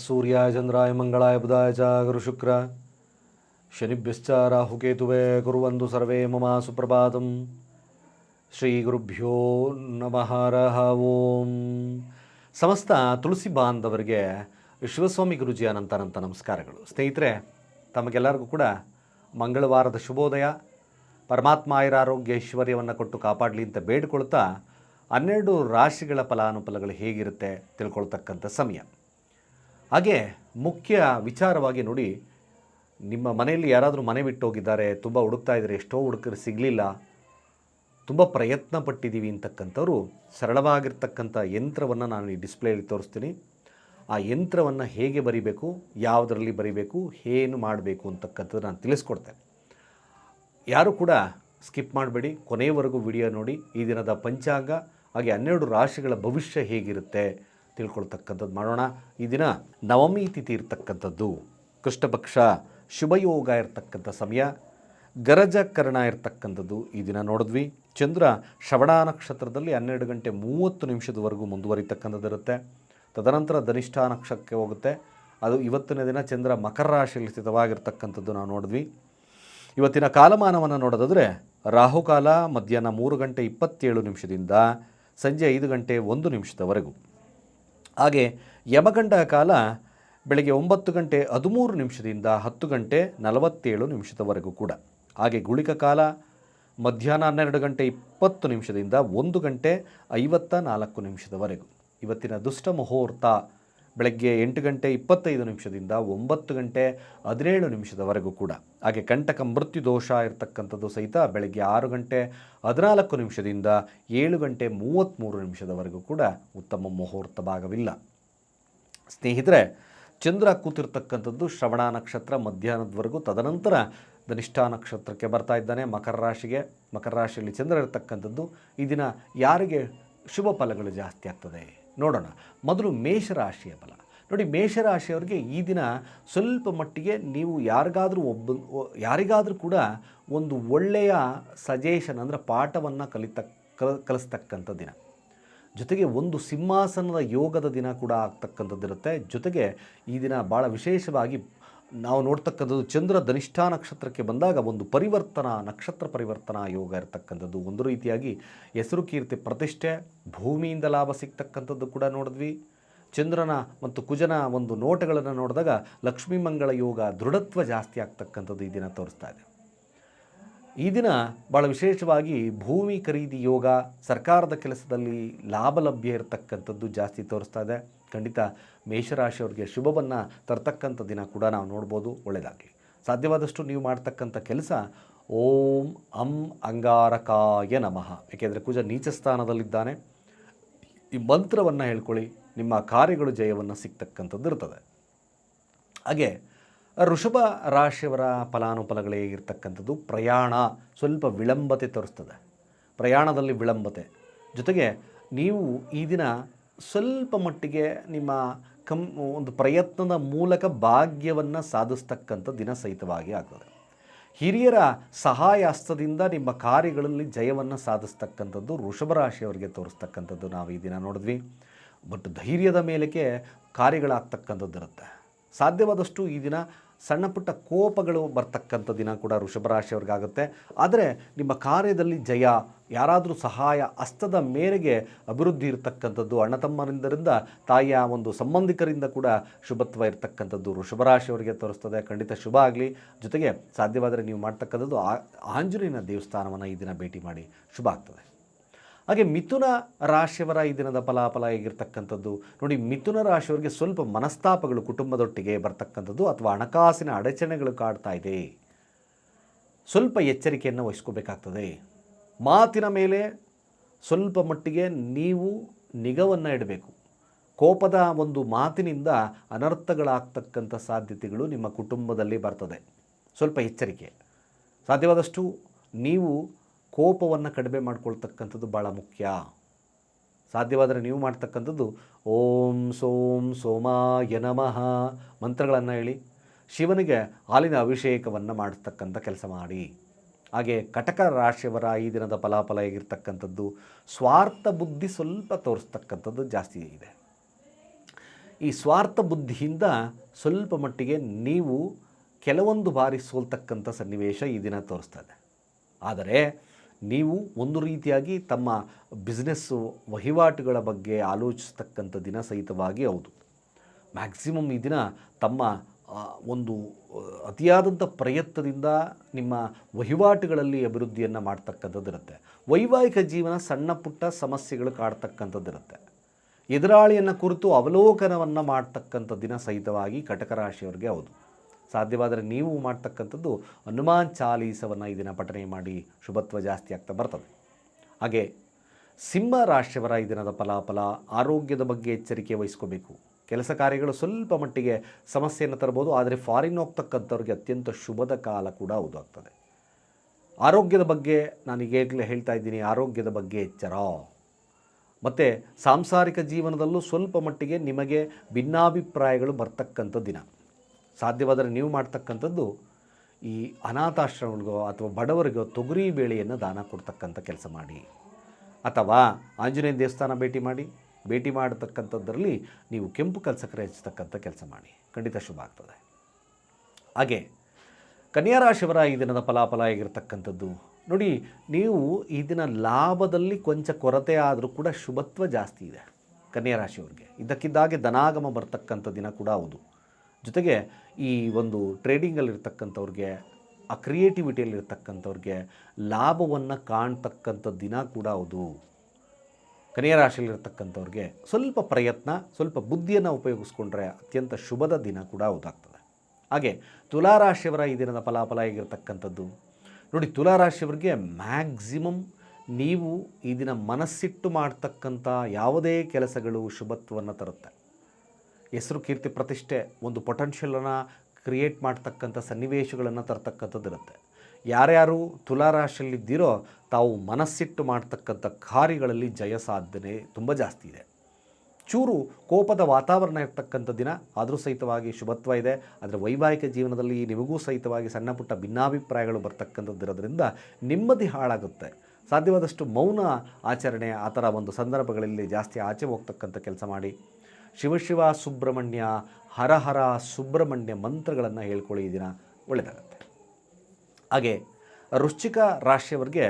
ಸೂರ್ಯಾಯ ಚಂದ್ರಾಯ ಮಂಗಳಾಯ ಬುಧಾಯ ಚ ಗುರುಶುಕ್ರ ಶನಿಭ್ಯಶ್ಚ ರಾಹುಕೇತುವೆ ಕುರುವಂದು ಸರ್ವೇ ಮಮ ಸುಪ್ರಭಾತಂ ಶ್ರೀ ಗುರುಭ್ಯೋ ನಮಃ ರಹ ಓಂ ಸಮಸ್ತ ತುಳಸಿ ಬಾಂಧವರಿಗೆ ಶಿವಸ್ವಾಮಿ ಗುರುಜಿ ನಂತರ ಅನಂತ ನಮಸ್ಕಾರಗಳು. ಸ್ನೇಹಿತರೆ, ತಮಗೆಲ್ಲರಿಗೂ ಕೂಡ ಮಂಗಳವಾರದ ಶುಭೋದಯ. ಪರಮಾತ್ಮ ಆಯುರಾರೋಗ್ಯ ಐಶ್ವರ್ಯವನ್ನು ಕೊಟ್ಟು ಕಾಪಾಡಲಿ ಅಂತ ಬೇಡಿಕೊಳ್ತಾ ಹನ್ನೆರಡು ರಾಶಿಗಳ ಫಲಾನುಫಲಗಳು ಹೇಗಿರುತ್ತೆ ತಿಳ್ಕೊಳ್ತಕ್ಕಂಥ ಸಮಯ. ಹಾಗೆ ಮುಖ್ಯ ವಿಚಾರವಾಗಿ ನೋಡಿ, ನಿಮ್ಮ ಮನೆಯಲ್ಲಿ ಯಾರಾದರೂ ಮನೆ ಬಿಟ್ಟು ಹೋಗಿದ್ದಾರೆ, ತುಂಬ ಹುಡುಕ್ತಾ ಇದ್ದಾರೆ, ಎಷ್ಟೋ ಹುಡುಕರು ಸಿಗಲಿಲ್ಲ, ತುಂಬ ಪ್ರಯತ್ನ ಪಟ್ಟಿದ್ದೀವಿ ಅಂತಕ್ಕಂಥವ್ರು ಸರಳವಾಗಿರ್ತಕ್ಕಂಥ ಯಂತ್ರವನ್ನು ನಾನು ಈ ಡಿಸ್ಪ್ಲೇಲಿ ತೋರಿಸ್ತೀನಿ. ಆ ಯಂತ್ರವನ್ನು ಹೇಗೆ ಬರಿಬೇಕು, ಯಾವುದರಲ್ಲಿ ಬರಿಬೇಕು, ಏನು ಮಾಡಬೇಕು ಅಂತಕ್ಕಂಥದ್ದು ನಾನು ತಿಳಿಸ್ಕೊಡ್ತೇನೆ. ಯಾರು ಕೂಡ ಸ್ಕಿಪ್ ಮಾಡಬೇಡಿ ಕೊನೆಯವರೆಗೂ ವಿಡಿಯೋ ನೋಡಿ, ಈ ದಿನದ ಪಂಚಾಂಗ, ಹಾಗೆ ಹನ್ನೆರಡು ರಾಶಿಗಳ ಭವಿಷ್ಯ ಹೇಗಿರುತ್ತೆ ತಿಳ್ಕೊಳ್ತಕ್ಕಂಥದ್ದು ಮಾಡೋಣ. ಈ ದಿನ ನವಮಿ ತಿಥಿ ಇರ್ತಕ್ಕಂಥದ್ದು, ಕೃಷ್ಣಪಕ್ಷ ಶುಭಯೋಗ ಇರತಕ್ಕಂಥ ಸಮಯ ಗರಜಕರಣ ಇರ್ತಕ್ಕಂಥದ್ದು ಈ ದಿನ ನೋಡಿದ್ವಿ. ಚಂದ್ರ ಶ್ರವಣ ನಕ್ಷತ್ರದಲ್ಲಿ ಹನ್ನೆರಡು ಗಂಟೆ ಮೂವತ್ತು ನಿಮಿಷದವರೆಗೂ ಮುಂದುವರಿತಕ್ಕಂಥದ್ದು ಇರುತ್ತೆ ತದನಂತರ ಧನಿಷ್ಠ ನಕ್ಷಕ್ಕೆ ಹೋಗುತ್ತೆ. ಅದು ಇವತ್ತಿನ ದಿನ ಚಂದ್ರ ಮಕರ ರಾಶಿಯಲ್ಲಿ ಸ್ಥಿತವಾಗಿರ್ತಕ್ಕಂಥದ್ದು ನಾವು ನೋಡಿದ್ವಿ. ಇವತ್ತಿನ ಕಾಲಮಾನವನ್ನು ನೋಡೋದಾದರೆ ರಾಹುಕಾಲ ಮಧ್ಯಾಹ್ನ ಮೂರು ಗಂಟೆ ಇಪ್ಪತ್ತೇಳು ನಿಮಿಷದಿಂದ ಸಂಜೆ ಐದು ಗಂಟೆ ಒಂದು ನಿಮಿಷದವರೆಗೂ. ಹಾಗೆ ಯಮಗಂಡ ಕಾಲ ಬೆಳಗ್ಗೆ ಒಂಬತ್ತು ಗಂಟೆ ಹದಿಮೂರು ನಿಮಿಷದಿಂದ ಹತ್ತು ಗಂಟೆ ನಲವತ್ತೇಳು ನಿಮಿಷದವರೆಗೂ ಕೂಡ. ಹಾಗೆ ಗುಳಿಕ ಕಾಲ ಮಧ್ಯಾಹ್ನ ಹನ್ನೆರಡು ಗಂಟೆ ಇಪ್ಪತ್ತು ನಿಮಿಷದಿಂದ ಒಂದು ಗಂಟೆ ಐವತ್ತ ನಾಲ್ಕು ನಿಮಿಷದವರೆಗೂ. ಇವತ್ತಿನ ದುಷ್ಟ ಮುಹೂರ್ತ ಬೆಳಗ್ಗೆ ಎಂಟು ಗಂಟೆ ಇಪ್ಪತ್ತೈದು ನಿಮಿಷದಿಂದ ಒಂಬತ್ತು ಗಂಟೆ ಹದಿನೇಳು ನಿಮಿಷದವರೆಗೂ ಕೂಡ. ಹಾಗೆ ಕಂಟಕ ಮೃತ್ಯು ದೋಷ ಇರತಕ್ಕಂಥದ್ದು ಸಹಿತ ಬೆಳಗ್ಗೆ ಆರು ಗಂಟೆ ಹದಿನಾಲ್ಕು ನಿಮಿಷದಿಂದ ಏಳು ಗಂಟೆ ಮೂವತ್ತ್ಮೂರು ನಿಮಿಷದವರೆಗೂ ಕೂಡ ಉತ್ತಮ ಮುಹೂರ್ತ ಭಾಗವಿಲ್ಲ. ಸ್ನೇಹಿತರೆ, ಚಂದ್ರ ಕೂತಿರ್ತಕ್ಕಂಥದ್ದು ಶ್ರವಣ ನಕ್ಷತ್ರ ಮಧ್ಯಾಹ್ನದವರೆಗೂ ತದನಂತರ ಧನಿಷ್ಠಾ ನಕ್ಷತ್ರಕ್ಕೆ ಬರ್ತಾ ಇದ್ದಾನೆ. ಮಕರ ರಾಶಿಗೆ, ಮಕರ ರಾಶಿಯಲ್ಲಿ ಚಂದ್ರ ಇರತಕ್ಕಂಥದ್ದು ಈ ದಿನ ಯಾರಿಗೆ ಶುಭ ಫಲಗಳು ಜಾಸ್ತಿ ಆಗ್ತದೆ? ನೋಡೋಣ. ಮೊದಲು ಮೇಷರಾಶಿಯ ಫಲ. ನೋಡಿ, ಮೇಷರಾಶಿಯವರಿಗೆ ಈ ದಿನ ಸ್ವಲ್ಪ ಮಟ್ಟಿಗೆ ನೀವು ಯಾರಿಗಾದರೂ ಒಬ್ಬ, ಯಾರಿಗಾದರೂ ಕೂಡ ಒಂದು ಒಳ್ಳೆಯ ಸಜೆಷನ್ ಅಂದರೆ ಪಾಠವನ್ನು ಕಲಿತ ಕಲ ಕಲಿಸ್ತಕ್ಕಂಥ ದಿನ. ಜೊತೆಗೆ ಒಂದು ಸಿಂಹಾಸನದ ಯೋಗದ ದಿನ ಕೂಡ ಆಗ್ತಕ್ಕಂಥದ್ದಿರುತ್ತೆ. ಜೊತೆಗೆ ಈ ದಿನ ಭಾಳ ವಿಶೇಷವಾಗಿ ನಾವು ನೋಡ್ತಕ್ಕಂಥದ್ದು ಚಂದ್ರ ಧನಿಷ್ಠಾ ನಕ್ಷತ್ರಕ್ಕೆ ಬಂದಾಗ ಒಂದು ಪರಿವರ್ತನಾ, ನಕ್ಷತ್ರ ಪರಿವರ್ತನಾ ಯೋಗ ಇರತಕ್ಕಂಥದ್ದು. ಒಂದು ರೀತಿಯಾಗಿ ಹೆಸರು ಕೀರ್ತಿ ಪ್ರತಿಷ್ಠೆ, ಭೂಮಿಯಿಂದ ಲಾಭ ಸಿಗ್ತಕ್ಕಂಥದ್ದು ಕೂಡ ನೋಡಿದ್ವಿ. ಚಂದ್ರನ ಮತ್ತು ಕುಜನ ಒಂದು ನೋಟಗಳನ್ನು ನೋಡಿದಾಗ ಲಕ್ಷ್ಮೀ ಮಂಗಳ ಯೋಗ ದೃಢತ್ವ ಜಾಸ್ತಿ ಆಗ್ತಕ್ಕಂಥದ್ದು ಈ ದಿನ ತೋರಿಸ್ತಾ ಇದೆ. ಈ ದಿನ ಭಾಳ ವಿಶೇಷವಾಗಿ ಭೂಮಿ ಖರೀದಿ ಯೋಗ ಸರ್ಕಾರದ ಕೆಲಸದಲ್ಲಿ ಲಾಭ ಲಭ್ಯ ಇರತಕ್ಕಂಥದ್ದು ಜಾಸ್ತಿ ತೋರಿಸ್ತಾ ಇದೆ. ಖಂಡಿತ ಮೇಷರಾಶಿಯವ್ರಿಗೆ ಶುಭವನ್ನು ತರ್ತಕ್ಕಂಥ ದಿನ ಕೂಡ ನಾವು ನೋಡ್ಬೋದು. ಒಳ್ಳೆಯದಾಗಲಿ ಸಾಧ್ಯವಾದಷ್ಟು ನೀವು ಮಾಡ್ತಕ್ಕಂಥ ಕೆಲಸ ಓಂ ಅಂ ಅಂಗಾರಕಾಯ ನಮಃ. ಏಕೆಂದರೆ ಕುಜ ನೀಚ ಸ್ಥಾನದಲ್ಲಿದ್ದಾನೆ. ಈ ಮಂತ್ರವನ್ನು ಹೇಳ್ಕೊಳ್ಳಿ. ನಿಮ್ಮ ಕಾರ್ಯಗಳು ಜಯವನ್ನು ಸಿಗ್ತಕ್ಕಂಥದ್ದು ಇರ್ತದೆ. ಹಾಗೆ ಋಷಭ ರಾಶಿಯವರ ಫಲಾನುಫಲಗಳೇ ಇರ್ತಕ್ಕಂಥದ್ದು ಪ್ರಯಾಣ ಸ್ವಲ್ಪ ವಿಳಂಬತೆ ತೋರಿಸ್ತದೆ. ಪ್ರಯಾಣದಲ್ಲಿ ವಿಳಂಬತೆ. ಜೊತೆಗೆ ನೀವು ಈ ದಿನ ಸ್ವಲ್ಪ ಮಟ್ಟಿಗೆ ನಿಮ್ಮ ಕಂ ಒಂದು ಪ್ರಯತ್ನದ ಮೂಲಕ ಭಾಗ್ಯವನ್ನು ಸಾಧಿಸ್ತಕ್ಕಂಥ ದಿನ ಸಹಿತವಾಗಿ ಆಗ್ತದೆ. ಹಿರಿಯರ ಸಹಾಯ ಹಸ್ತದಿಂದ ನಿಮ್ಮ ಕಾರ್ಯಗಳಲ್ಲಿ ಜಯವನ್ನು ಸಾಧಿಸ್ತಕ್ಕಂಥದ್ದು ಋಷಭ ರಾಶಿಯವರಿಗೆ ತೋರಿಸ್ತಕ್ಕಂಥದ್ದು ನಾವು ಈ ದಿನ ನೋಡಿದ್ವಿ. ಬಟ್ ಧೈರ್ಯದ ಮೇಲಕ್ಕೆ ಕಾರ್ಯಗಳಾಗ್ತಕ್ಕಂಥದ್ದು ಇರುತ್ತೆ ಸಾಧ್ಯವಾದಷ್ಟು ಈ ದಿನ ಸಣ್ಣ ಪುಟ್ಟ ಕೋಪಗಳು ಬರ್ತಕ್ಕಂಥ ದಿನ ಕೂಡ ವೃಷಭ ರಾಶಿಯವ್ರಿಗಾಗುತ್ತೆ. ಆದರೆ ನಿಮ್ಮ ಕಾರ್ಯದಲ್ಲಿ ಜಯ, ಯಾರಾದರೂ ಸಹಾಯ ಹಸ್ತದ ಮೇರೆಗೆ ಅಭಿವೃದ್ಧಿ ಇರತಕ್ಕಂಥದ್ದು ಅಣ್ಣ ತಮ್ಮರಿಂದರಿಂದ ತಾಯಿಯ ಒಂದು ಸಂಬಂಧಿಕರಿಂದ ಕೂಡ ಶುಭತ್ವ ಇರತಕ್ಕಂಥದ್ದು ವೃಷಭ ರಾಶಿಯವರಿಗೆ ತೋರಿಸ್ತದೆ. ಖಂಡಿತ ಶುಭ ಆಗಲಿ. ಜೊತೆಗೆ ಸಾಧ್ಯವಾದರೆ ನೀವು ಮಾಡ್ತಕ್ಕಂಥದ್ದು ಆಂಜನೇಯನ ದೇವಸ್ಥಾನವನ್ನು ಈ ದಿನ ಭೇಟಿ ಮಾಡಿ. ಶುಭ ಆಗ್ತದೆ. ಹಾಗೆ ಮಿಥುನ ರಾಶಿಯವರ ಈ ದಿನದ ಫಲಾಫಲ ಹೇಗಿರ್ತಕ್ಕಂಥದ್ದು? ನೋಡಿ, ಮಿಥುನ ರಾಶಿಯವರಿಗೆ ಸ್ವಲ್ಪ ಮನಸ್ತಾಪಗಳು ಕುಟುಂಬದೊಟ್ಟಿಗೆ ಬರ್ತಕ್ಕಂಥದ್ದು ಅಥವಾ ಹಣಕಾಸಿನ ಅಡಚಣೆಗಳು ಕಾಡ್ತಾ ಇದೆ. ಸ್ವಲ್ಪ ಎಚ್ಚರಿಕೆಯನ್ನು ವಹಿಸ್ಕೋಬೇಕಾಗ್ತದೆ. ಮಾತಿನ ಮೇಲೆ ಸ್ವಲ್ಪ ಮಟ್ಟಿಗೆ ನೀವು ನಿಗವನ್ನು ಇಡಬೇಕು. ಕೋಪದ ಒಂದು ಮಾತಿನಿಂದ ಅನರ್ಥಗಳಾಗ್ತಕ್ಕಂಥ ಸಾಧ್ಯತೆಗಳು ನಿಮ್ಮ ಕುಟುಂಬದಲ್ಲಿ ಬರ್ತದೆ. ಸ್ವಲ್ಪ ಎಚ್ಚರಿಕೆ. ಸಾಧ್ಯವಾದಷ್ಟು ನೀವು ಕೋಪವನ್ನು ಕಡಿಮೆ ಮಾಡ್ಕೊಳ್ತಕ್ಕಂಥದ್ದು ಭಾಳ ಮುಖ್ಯ. ಸಾಧ್ಯವಾದರೆ ನೀವು ಮಾಡ್ತಕ್ಕಂಥದ್ದು ಓಂ ಸೋಂ ಸೋಮಾಯ ನಮಃ ಮಂತ್ರಗಳನ್ನು ಹೇಳಿ, ಶಿವನಿಗೆ ಹಾಲಿನ ಅಭಿಷೇಕವನ್ನು ಮಾಡತಕ್ಕಂಥ ಕೆಲಸ ಮಾಡಿ. ಹಾಗೆ ಕಟಕ ರಾಶಿಯವರ ಈ ದಿನದ ಫಲಾಫಲ ಹೇಗಿರ್ತಕ್ಕಂಥದ್ದು? ಸ್ವಾರ್ಥ ಬುದ್ಧಿ ಸ್ವಲ್ಪ ತೋರಿಸ್ತಕ್ಕಂಥದ್ದು ಜಾಸ್ತಿ ಇದೆ. ಈ ಸ್ವಾರ್ಥ ಬುದ್ಧಿಯಿಂದ ಸ್ವಲ್ಪ ಮಟ್ಟಿಗೆ ನೀವು ಕೆಲವೊಂದು ಬಾರಿ ಸೋಲ್ತಕ್ಕಂಥ ಸನ್ನಿವೇಶ ಈ ದಿನ ತೋರಿಸ್ತದೆ. ಆದರೆ ನೀವು ಒಂದು ರೀತಿಯಾಗಿ ತಮ್ಮ ಬಿಸ್ನೆಸ್ಸು ವಹಿವಾಟುಗಳ ಬಗ್ಗೆ ಆಲೋಚಿಸ್ತಕ್ಕಂಥ ದಿನ ಸಹಿತವಾಗಿ ಹೌದು. ಮ್ಯಾಕ್ಸಿಮಮ್ ಈ ದಿನ ತಮ್ಮ ಒಂದು ಅತಿಯಾದಂಥ ಪ್ರಯತ್ನದಿಂದ ನಿಮ್ಮ ವಹಿವಾಟುಗಳಲ್ಲಿ ಅಭಿವೃದ್ಧಿಯನ್ನು ಮಾಡ್ತಕ್ಕಂಥದ್ದಿರುತ್ತೆ. ವೈವಾಹಿಕ ಜೀವನ ಸಣ್ಣ ಪುಟ್ಟ ಸಮಸ್ಯೆಗಳು ಕಾಡ್ತಕ್ಕಂಥದ್ದಿರುತ್ತೆ. ಎದುರಾಳಿಯನ್ನು ಕುರಿತು ಅವಲೋಕನವನ್ನು ಮಾಡ್ತಕ್ಕಂಥ ದಿನ ಸಹಿತವಾಗಿ ಕಟಕ ರಾಶಿಯವರಿಗೆ ಹೌದು. ಸಾಧ್ಯವಾದರೆ ನೀವು ಮಾಡ್ತಕ್ಕಂಥದ್ದು ಹನುಮಾನ್ ಚಾಲೀಸವನ್ನು ಈ ದಿನ ಪಠನೆ ಮಾಡಿ ಶುಭತ್ವ ಜಾಸ್ತಿ ಆಗ್ತಾ ಬರ್ತದೆ. ಹಾಗೆ ಸಿಂಹ ರಾಶಿಯವರ ಈ ದಿನದ ಫಲಾಫಲ ಆರೋಗ್ಯದ ಬಗ್ಗೆ ಎಚ್ಚರಿಕೆ ವಹಿಸ್ಕೋಬೇಕು. ಕೆಲಸ ಕಾರ್ಯಗಳು ಸ್ವಲ್ಪ ಮಟ್ಟಿಗೆ ಸಮಸ್ಯೆಯನ್ನು ತರಬಹುದು, ಆದರೆ ಫಾರಿನ್ ಹೋಗ್ತಕ್ಕಂಥವ್ರಿಗೆ ಅತ್ಯಂತ ಶುಭದ ಕಾಲ ಕೂಡ ಹೌದು ಆಗ್ತದೆ. ಆರೋಗ್ಯದ ಬಗ್ಗೆ ನಾನು ಈಗಾಗಲೇ ಹೇಳ್ತಾ ಇದ್ದೀನಿ, ಆರೋಗ್ಯದ ಬಗ್ಗೆ ಎಚ್ಚರ. ಮತ್ತು ಸಾಂಸಾರಿಕ ಜೀವನದಲ್ಲೂ ಸ್ವಲ್ಪ ಮಟ್ಟಿಗೆ ನಿಮಗೆ ಭಿನ್ನಾಭಿಪ್ರಾಯಗಳು ಬರ್ತಕ್ಕಂಥ ದಿನ. ಸಾಧ್ಯವಾದರೆ ನೀವು ಮಾಡ್ತಕ್ಕಂಥದ್ದು ಈ ಅನಾಥಾಶ್ರಮಗಳಿಗೋ ಅಥವಾ ಬಡವರಿಗೋ ತೊಗರಿ ಬೇಳೆಯನ್ನು ದಾನ ಕೊಡ್ತಕ್ಕಂಥ ಕೆಲಸ ಮಾಡಿ. ಅಥವಾ ಆಂಜನೇಯ ದೇವಸ್ಥಾನ ಭೇಟಿ ಮಾಡಿ. ಭೇಟಿ ಮಾಡತಕ್ಕಂಥದ್ರಲ್ಲಿ ನೀವು ಕೆಂಪು ಕಲಸಕ್ಕರೆ ಹೆಚ್ಚತಕ್ಕಂಥ ಕೆಲಸ ಮಾಡಿ. ಖಂಡಿತ ಶುಭ ಆಗ್ತದೆ. ಹಾಗೆ ಕನ್ಯಾ ರಾಶಿಯವರ ಈ ದಿನದ ಫಲಾಫಲ ಆಗಿರತಕ್ಕಂಥದ್ದು ನೋಡಿ, ನೀವು ಈ ದಿನ ಲಾಭದಲ್ಲಿ ಕೊಂಚ ಕೊರತೆ ಆದರೂ ಕೂಡ ಶುಭತ್ವ ಜಾಸ್ತಿ ಇದೆ ಕನ್ಯಾ ರಾಶಿಯವರಿಗೆ ಇದ್ದಕ್ಕಿದ್ದಾಗೆ ಧನಾಗಮ ಬರ್ತಕ್ಕಂಥ ದಿನ ಕೂಡ ಹೌದು. ಜೊತೆಗೆ ಈ ಒಂದು ಟ್ರೇಡಿಂಗಲ್ಲಿರ್ತಕ್ಕಂಥವ್ರಿಗೆ ಆ ಕ್ರಿಯೇಟಿವಿಟಿಯಲ್ಲಿರ್ತಕ್ಕಂಥವ್ರಿಗೆ ಲಾಭವನ್ನು ಕಾಣ್ತಕ್ಕಂಥ ದಿನ ಕೂಡ ಹೌದು ಕನ್ಯಾ ರಾಶಿಯಲ್ಲಿರ್ತಕ್ಕಂಥವ್ರಿಗೆ ಸ್ವಲ್ಪ ಪ್ರಯತ್ನ, ಸ್ವಲ್ಪ ಬುದ್ಧಿಯನ್ನು ಉಪಯೋಗಿಸ್ಕೊಂಡ್ರೆ ಅತ್ಯಂತ ಶುಭದ ದಿನ ಕೂಡ ಹೌದಾಗ್ತದೆ ಹಾಗೆ ತುಲಾರಾಶಿಯವರ ಈ ದಿನದ ಫಲಾಫಲ ಹೇಗಿರ್ತಕ್ಕಂಥದ್ದು? ನೋಡಿ ತುಲಾರಾಶಿಯವರಿಗೆ ಮ್ಯಾಕ್ಸಿಮಮ್ ನೀವು ಈ ದಿನ ಮನಸ್ಸಿಟ್ಟು ಮಾಡ್ತಕ್ಕಂಥ ಯಾವುದೇ ಕೆಲಸಗಳು ಶುಭತ್ವವನ್ನು ತರುತ್ತೆ. ಹೆಸರು ಕೀರ್ತಿ ಪ್ರತಿಷ್ಠೆ ಒಂದು ಪೊಟೆನ್ಷಿಯಲನ್ನು ಕ್ರಿಯೇಟ್ ಮಾಡ್ತಕ್ಕಂಥ ಸನ್ನಿವೇಶಗಳನ್ನು ತರ್ತಕ್ಕಂಥದ್ದು ಇರುತ್ತೆ. ಯಾರ್ಯಾರು ತುಲಾರಾಶಿಯಲ್ಲಿದ್ದೀರೋ ತಾವು ಮನಸ್ಸಿಟ್ಟು ಮಾಡ್ತಕ್ಕಂಥ ಕಾರ್ಯಗಳಲ್ಲಿ ಜಯ ಸಾಧನೆ ತುಂಬ ಜಾಸ್ತಿ ಇದೆ. ಚೂರು ಕೋಪದ ವಾತಾವರಣ ಇರ್ತಕ್ಕಂಥ ದಿನ ಆದರೂ ಸಹಿತವಾಗಿ ಶುಭತ್ವ ಇದೆ. ಆದರೆ ವೈವಾಹಿಕ ಜೀವನದಲ್ಲಿ ನಿಮಗೂ ಸಹಿತವಾಗಿ ಸಣ್ಣ ಪುಟ್ಟ ಭಿನ್ನಾಭಿಪ್ರಾಯಗಳು ಬರ್ತಕ್ಕಂಥದ್ದಿರೋದ್ರಿಂದ ನೆಮ್ಮದಿ ಹಾಳಾಗುತ್ತೆ. ಸಾಧ್ಯವಾದಷ್ಟು ಮೌನ ಆಚರಣೆ ಆ ಥರ ಒಂದು ಸಂದರ್ಭಗಳಲ್ಲಿ ಜಾಸ್ತಿ ಆಚೆ ಹೋಗ್ತಕ್ಕಂಥ ಕೆಲಸ ಮಾಡಿ ಶಿವಶಿವ ಸುಬ್ರಹ್ಮಣ್ಯ, ಹರ ಹರ ಸುಬ್ರಹ್ಮಣ್ಯ ಮಂತ್ರಗಳನ್ನು ಹೇಳ್ಕೊಳ್ಳಿ ಈ ದಿನ. ಒಳ್ಳೆಯದಾಗತ್ತೆ ಹಾಗೆ ವೃಶ್ಚಿಕ ರಾಶಿಯವರಿಗೆ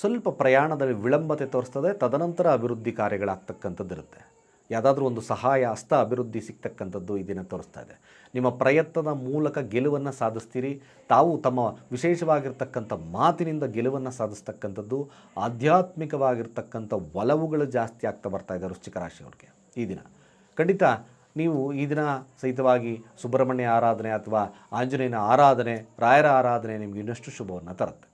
ಸ್ವಲ್ಪ ಪ್ರಯಾಣದಲ್ಲಿ ವಿಳಂಬತೆ ತೋರಿಸ್ತದೆ, ತದನಂತರ ಅಭಿವೃದ್ಧಿ ಕಾರ್ಯಗಳಾಗ್ತಕ್ಕಂಥದ್ದು ಇರುತ್ತೆ. ಯಾವುದಾದ್ರೂ ಒಂದು ಸಹಾಯ, ಹಸ್ತ ಅಭಿವೃದ್ಧಿ ಸಿಗ್ತಕ್ಕಂಥದ್ದು ಈ ದಿನ ತೋರಿಸ್ತಾ ಇದೆ. ನಿಮ್ಮ ಪ್ರಯತ್ನದ ಮೂಲಕ ಗೆಲುವನ್ನು ಸಾಧಿಸ್ತೀರಿ. ತಾವು ತಮ್ಮ ವಿಶೇಷವಾಗಿರ್ತಕ್ಕಂಥ ಮಾತಿನಿಂದ ಗೆಲುವನ್ನು ಸಾಧಿಸ್ತಕ್ಕಂಥದ್ದು, ಆಧ್ಯಾತ್ಮಿಕವಾಗಿರ್ತಕ್ಕಂಥ ಒಲವುಗಳು ಜಾಸ್ತಿ ಆಗ್ತಾ ಬರ್ತಾ ಇದೆ ವೃಶ್ಚಿಕ ರಾಶಿಯವ್ರಿಗೆ ಈ ದಿನ. ಖಂಡಿತ ನೀವು ಈ ದಿನ ಸಹಿತವಾಗಿ ಸುಬ್ರಹ್ಮಣ್ಯ ಆರಾಧನೆ ಅಥವಾ ಆಂಜನೇಯನ ಆರಾಧನೆ, ರಾಯರ ಆರಾಧನೆ ನಿಮಗೆ ಇನ್ನಷ್ಟು ಶುಭವನ್ನು ತರುತ್ತೆ.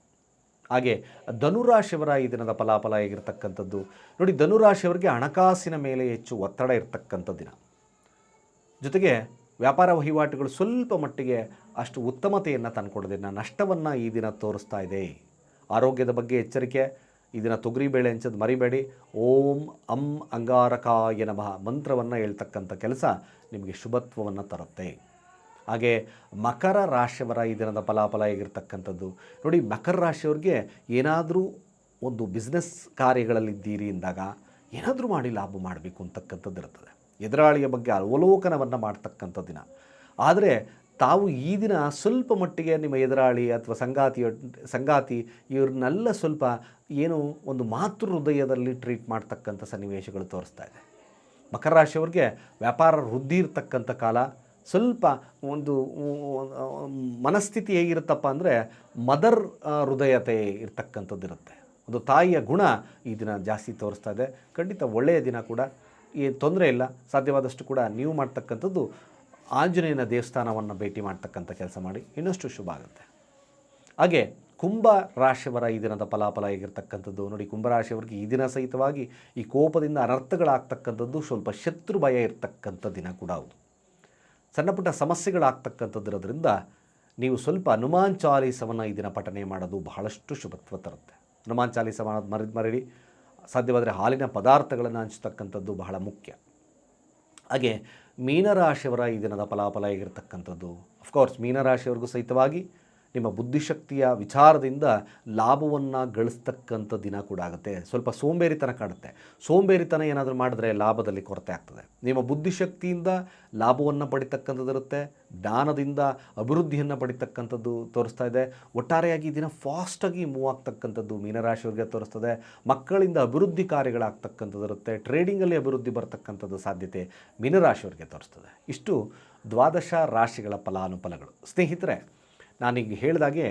ಹಾಗೆ ಧನುರಾಶಿಯವರ ಈ ದಿನದ ಫಲಾಫಲ ಹೇಗಿರ್ತಕ್ಕಂಥದ್ದು? ನೋಡಿ ಧನುರಾಶಿಯವರಿಗೆ ಹಣಕಾಸಿನ ಮೇಲೆ ಹೆಚ್ಚು ಒತ್ತಡ ಇರತಕ್ಕಂಥ ದಿನ. ಜೊತೆಗೆ ವ್ಯಾಪಾರ ವಹಿವಾಟುಗಳು ಸ್ವಲ್ಪ ಮಟ್ಟಿಗೆ ಅಷ್ಟು ಉತ್ತಮತೆಯನ್ನು ತಂದುಕೊಡೋದಿಲ್ಲ ನಷ್ಟವನ್ನು ಈ ದಿನ ತೋರಿಸ್ತಾ ಇದೆ. ಆರೋಗ್ಯದ ಬಗ್ಗೆ ಎಚ್ಚರಿಕೆ ಈ ತೊಗರಿ ಬೇಳೆ ಹಂಚೋದು ಮರಿಬೇಡಿ. ಓಂ ಅಂ ಅಂಗಾರಕಾಯ ನಮಃ ಮಂತ್ರವನ್ನು ಹೇಳ್ತಕ್ಕಂಥ ಕೆಲಸ ನಿಮಗೆ ಶುಭತ್ವವನ್ನು ತರುತ್ತೆ. ಹಾಗೆ ಮಕರ ರಾಶಿಯವರ ಈ ದಿನದ ಫಲಾಫಲ ಹೇಗಿರ್ತಕ್ಕಂಥದ್ದು? ನೋಡಿ, ಮಕರ ರಾಶಿಯವ್ರಿಗೆ ಏನಾದರೂ ಒಂದು ಬಿಸ್ನೆಸ್ ಕಾರ್ಯಗಳಲ್ಲಿದ್ದೀರಿ ಎಂದಾಗ ಏನಾದರೂ ಮಾಡಿ ಲಾಭ ಮಾಡಬೇಕು ಅಂತಕ್ಕಂಥದ್ದು ಇರ್ತದೆ ಎದುರಾಳಿಯ ಬಗ್ಗೆ ಅವಲೋಕನವನ್ನು ಮಾಡ್ತಕ್ಕಂಥ ದಿನ. ಆದರೆ ತಾವು ಈ ದಿನ ಸ್ವಲ್ಪ ಮಟ್ಟಿಗೆ ನಿಮ್ಮ ಎದುರಾಳಿ ಅಥವಾ ಸಂಗಾತಿಯ, ಸಂಗಾತಿ ಇವ್ರನ್ನೆಲ್ಲ ಸ್ವಲ್ಪ ಏನು ಒಂದು ಮಾತೃ ಹೃದಯದಲ್ಲಿ ಟ್ರೀಟ್ ಮಾಡ್ತಕ್ಕಂಥ ಸನ್ನಿವೇಶಗಳು ತೋರಿಸ್ತಾ ಇದೆ. ಮಕರ ರಾಶಿಯವ್ರಿಗೆ ವ್ಯಾಪಾರ ವೃದ್ಧಿ ಇರತಕ್ಕಂಥ ಕಾಲ, ಸ್ವಲ್ಪ ಒಂದು ಮನಸ್ಥಿತಿ ಹೇಗಿರುತ್ತಪ್ಪ ಅಂದರೆ ಮದರ್ ಹೃದಯತೆ ಇರ್ತಕ್ಕಂಥದ್ದು ಇರುತ್ತೆ. ಒಂದು ತಾಯಿಯ ಗುಣ ಈ ದಿನ ಜಾಸ್ತಿ ತೋರಿಸ್ತಾ ಇದೆ. ಖಂಡಿತ ಒಳ್ಳೆಯ ದಿನ ಕೂಡ. ಈ ತೊಂದರೆ ಇಲ್ಲ. ಸಾಧ್ಯವಾದಷ್ಟು ಕೂಡ ನೀವು ಮಾಡ್ತಕ್ಕಂಥದ್ದು ಆಂಜನೇಯನ ದೇವಸ್ಥಾನವನ್ನು ಭೇಟಿ ಮಾಡ್ತಕ್ಕಂಥ ಕೆಲಸ ಮಾಡಿ ಇನ್ನಷ್ಟು ಶುಭ ಆಗುತ್ತೆ. ಹಾಗೆ ಕುಂಭ ರಾಶಿಯವರ ಈ ದಿನದ ಫಲಾಫಲ ಆಗಿರ್ತಕ್ಕಂಥದ್ದು ನೋಡಿ ಕುಂಭರಾಶಿಯವರಿಗೆ ಈ ದಿನ ಸಹಿತವಾಗಿ ಈ ಕೋಪದಿಂದ ಅನರ್ಥಗಳಾಗ್ತಕ್ಕಂಥದ್ದು ಸ್ವಲ್ಪ ಶತ್ರು ಭಯ ಇರ್ತಕ್ಕಂಥ ದಿನ ಕೂಡ ಹೌದು. ಸಣ್ಣ ಪುಟ್ಟ ಸಮಸ್ಯೆಗಳಾಗ್ತಕ್ಕಂಥದ್ದಿರೋದ್ರಿಂದ ನೀವು ಸ್ವಲ್ಪ ಹನುಮಾನ್ ಚಾಲೀಸವನ್ನು ಈ ದಿನ ಪಠನೆ ಮಾಡೋದು ಬಹಳಷ್ಟು ಶುಭತ್ವ ತರುತ್ತೆ. ಹನುಮಾನ್ ಚಾಲೀಸವನ್ನು ಮರಿದು ಮರಿ ಮರಳಿ ಸಾಧ್ಯವಾದರೆ ಹಾಲಿನ ಪದಾರ್ಥಗಳನ್ನು ಹಂಚತಕ್ಕಂಥದ್ದು ಬಹಳ ಮುಖ್ಯ. ಹಾಗೆ ಮೀನರಾಶಿಯವರ ಈ ದಿನದ ಫಲಾಫಲ ಹೇಗಿರ್ತಕ್ಕಂಥದ್ದು? ಅಫ್ಕೋರ್ಸ್ ಮೀನರಾಶಿಯವ್ರಿಗೂ ಸಹಿತವಾಗಿ ನಿಮ್ಮ ಬುದ್ಧಿಶಕ್ತಿಯ ವಿಚಾರದಿಂದ ಲಾಭವನ್ನು ಗಳಿಸ್ತಕ್ಕಂಥ ದಿನ ಕೂಡ ಆಗುತ್ತೆ. ಸ್ವಲ್ಪ ಸೋಂಬೇರಿತನ ಕಾಣುತ್ತೆ ಸೋಂಬೇರಿತನ ಏನಾದರೂ ಮಾಡಿದ್ರೆ ಲಾಭದಲ್ಲಿ ಕೊರತೆ ಆಗ್ತದೆ. ನಿಮ್ಮ ಬುದ್ಧಿಶಕ್ತಿಯಿಂದ ಲಾಭವನ್ನು ಪಡಿತಕ್ಕಂಥದ್ದಿರುತ್ತೆ ಜ್ಞಾನದಿಂದ ಅಭಿವೃದ್ಧಿಯನ್ನು ಪಡಿತಕ್ಕಂಥದ್ದು ತೋರಿಸ್ತಾ ಇದೆ. ಒಟ್ಟಾರೆಯಾಗಿ ಈ ದಿನ ಫಾಸ್ಟಾಗಿ ಮೂವ್ ಆಗ್ತಕ್ಕಂಥದ್ದು ಮೀನರಾಶಿಯವರಿಗೆ ತೋರಿಸ್ತದೆ. ಮಕ್ಕಳಿಂದ ಅಭಿವೃದ್ಧಿ ಕಾರ್ಯಗಳಾಗ್ತಕ್ಕಂಥದ್ದಿರುತ್ತೆ ಟ್ರೇಡಿಂಗಲ್ಲಿ ಅಭಿವೃದ್ಧಿ ಬರ್ತಕ್ಕಂಥದ್ದು ಸಾಧ್ಯತೆ ಮೀನರಾಶಿಯವರಿಗೆ ತೋರಿಸ್ತದೆ. ಇಷ್ಟು ದ್ವಾದಶ ರಾಶಿಗಳ ಫಲಾನುಫಲಗಳು. ಸ್ನೇಹಿತರೆ ನಾನೀಗ ಹೇಳಿದಾಗೆ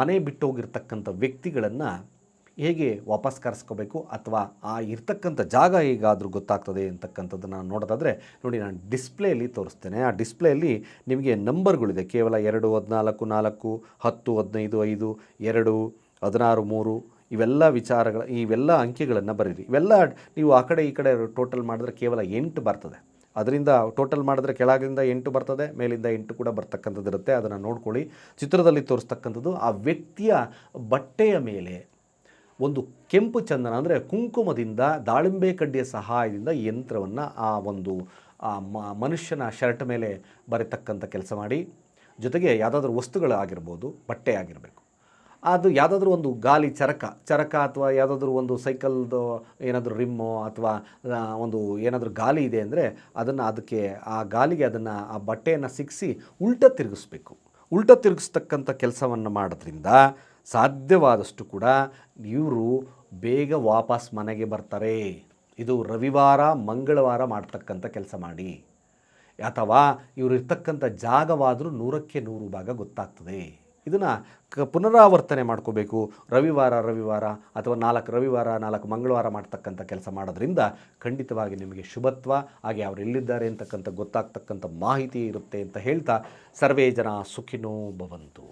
ಮನೆ ಬಿಟ್ಟು ಹೋಗಿರ್ತಕ್ಕಂಥ ವ್ಯಕ್ತಿಗಳನ್ನು ಹೇಗೆ ವಾಪಸ್ ಕರೆಸ್ಕೋಬೇಕು ಅಥವಾ ಆ ಇರ್ತಕ್ಕಂಥ ಜಾಗ ಹೇಗಾದರೂ ಗೊತ್ತಾಗ್ತದೆ ಅಂತಕ್ಕಂಥದ್ದನ್ನು ನೋಡೋದಾದರೆ ನೋಡಿ ನಾನು ಡಿಸ್ಪ್ಲೇಲಿ ತೋರಿಸ್ತೇನೆ. ಆ ಡಿಸ್ಪ್ಲೇಲಿ ನಿಮಗೆ ನಂಬರ್ಗಳಿದೆ. ಕೇವಲ ಎರಡು, ಹದಿನಾಲ್ಕು, ನಾಲ್ಕು, ಹತ್ತು, ಹದಿನೈದು, ಐದು, ಎರಡು, ಹದಿನಾರು, ಮೂರು ಇವೆಲ್ಲ ವಿಚಾರಗಳ, ಇವೆಲ್ಲ ಅಂಕಿಗಳನ್ನು ಬರೀರಿ. ಇವೆಲ್ಲ ನೀವು ಆ ಕಡೆ ಈ ಕಡೆ ಟೋಟಲ್ ಮಾಡಿದ್ರೆ ಕೇವಲ ಎಂಟು ಬರ್ತದೆ. ಅದರಿಂದ ಟೋಟಲ್ ಮಾಡಿದ್ರೆ ಕೆಳಗಿಂದ ಎಂಟು ಬರ್ತದೆ, ಮೇಲಿಂದ ಎಂಟು ಕೂಡ ಬರ್ತಕ್ಕಂಥದ್ದು ಇರುತ್ತೆ. ಅದನ್ನು ನೋಡ್ಕೊಳ್ಳಿ. ಚಿತ್ರದಲ್ಲಿ ತೋರಿಸ್ತಕ್ಕಂಥದ್ದು ಆ ವ್ಯಕ್ತಿಯ ಬಟ್ಟೆಯ ಮೇಲೆ ಒಂದು ಕೆಂಪು ಚಂದನ ಅಂದರೆ ಕುಂಕುಮದಿಂದ ದಾಳಿಂಬೆ ಕಡ್ಡಿಯ ಸಹಾಯದಿಂದ ಯಂತ್ರವನ್ನು ಆ ಒಂದು ಮನುಷ್ಯನ ಶರ್ಟ್ ಮೇಲೆ ಬರೀತಕ್ಕಂಥ ಕೆಲಸ ಮಾಡಿ. ಜೊತೆಗೆ ಯಾವುದಾದ್ರೂ ವಸ್ತುಗಳಾಗಿರ್ಬೋದು, ಬಟ್ಟೆ ಆಗಿರಬೇಕು. ಅದು ಯಾವುದಾದ್ರೂ ಒಂದು ಗಾಲಿ ಚರಕ ಚರಕ ಅಥವಾ ಯಾವುದಾದ್ರೂ ಒಂದು ಸೈಕಲ್ದು ಏನಾದರೂ ರಿಮ್ಮು ಅಥವಾ ಒಂದು ಏನಾದರೂ ಗಾಲಿ ಇದೆ ಅಂದರೆ ಅದನ್ನು ಅದಕ್ಕೆ ಆ ಗಾಲಿಗೆ ಅದನ್ನು ಆ ಬಟ್ಟೆಯನ್ನು ಸಿಕ್ಕಿಸಿ ಉಲ್ಟ ತಿರುಗಿಸ್ಬೇಕು. ಉಲ್ಟ ತಿರುಗಿಸ್ತಕ್ಕಂಥ ಕೆಲಸವನ್ನು ಮಾಡೋದ್ರಿಂದ ಸಾಧ್ಯವಾದಷ್ಟು ಕೂಡ ಇವರು ಬೇಗ ವಾಪಸ್ ಮನೆಗೆ ಬರ್ತಾರೆ. ಇದು ರವಿವಾರ, ಮಂಗಳವಾರ ಮಾಡ್ತಕ್ಕಂಥ ಕೆಲಸ ಮಾಡಿ. ಅಥವಾ ಇವರು ಇರ್ತಕ್ಕಂಥ ಜಾಗವಾದರೂ ನೂರಕ್ಕೆ ನೂರು ಭಾಗ ಗೊತ್ತಾಗ್ತದೆ. ಇದನ್ನು ಕ ಪುನರಾವರ್ತನೆ ಮಾಡ್ಕೋಬೇಕು. ರವಿವಾರ ರವಿವಾರ ಅಥವಾ ನಾಲ್ಕು ರವಿವಾರ, ನಾಲ್ಕು ಮಂಗಳವಾರ ಮಾಡ್ತಕ್ಕಂಥ ಕೆಲಸ ಮಾಡೋದ್ರಿಂದ ಖಂಡಿತವಾಗಿ ನಿಮಗೆ ಶುಭತ್ವ, ಹಾಗೆ ಅವರು ಎಲ್ಲಿದ್ದಾರೆ ಅಂತಕ್ಕಂಥ ಗೊತ್ತಾಗ್ತಕ್ಕಂಥ ಮಾಹಿತಿ ಇರುತ್ತೆ ಅಂತ ಹೇಳ್ತಾ ಸರ್ವೇ ಜನ ಸುಖಿನೋ ಭವಂತು.